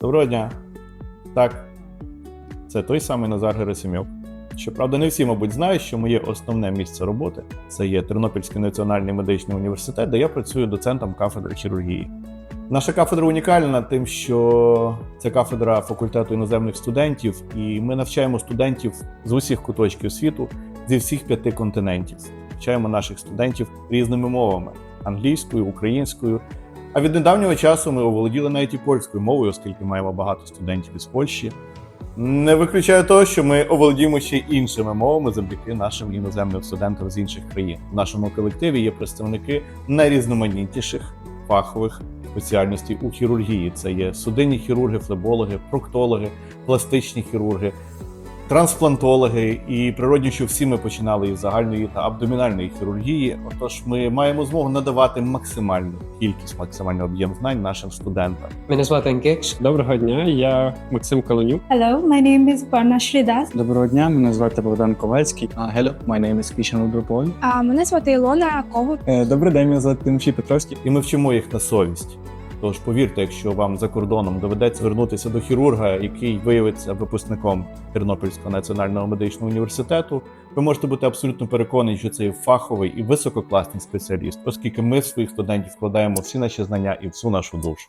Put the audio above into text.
Доброго дня. Так, це той самий Назар Герасимюк. Щоправда, не всі, мабуть, знають, що моє основне місце роботи це є Тернопільський національний медичний університет, де я працюю доцентом кафедри хірургії. Наша кафедра унікальна тим, що це кафедра факультету іноземних студентів, і ми навчаємо студентів з усіх куточків світу зі всіх п'яти континентів. Навчаємо наших студентів різними мовами англійською, українською. А від недавнього часу ми оволоділи навіть і польською мовою, оскільки маємо багато студентів із Польщі. Не виключаю того, що ми оволодіємо ще іншими мовами завдяки нашим іноземним студентам з інших країн. В нашому колективі є представники найрізноманітніших фахових спеціальностей у хірургії. Це є судинні хірурги, флебологи, проктологи, пластичні хірурги, трансплантологи. І природні, що всі ми починали із загальної та абдомінальної хірургії. Отож, ми маємо змогу надавати максимальну кількість, максимальний об'єм знань нашим студентам. Мене звати Анкекш. Доброго дня, я Максим Каланюк. Hello, my name is Parna Shridas. Доброго дня, мене звати Богдан Ковальський. Uh, hello, my name is Christian Udropol. А мене звати Ілона Когут. Е, Добрий день, мене звати Тимофій Петровський. і ми вчимо їх на совість. Тож повірте, якщо вам за кордоном доведеться звернутися до хірурга, який виявиться випускником Тернопільського національного медичного університету, ви можете бути абсолютно переконані, що це є фаховий і висококласний спеціаліст, оскільки ми своїх студентів вкладаємо всі наші знання і всю нашу душу.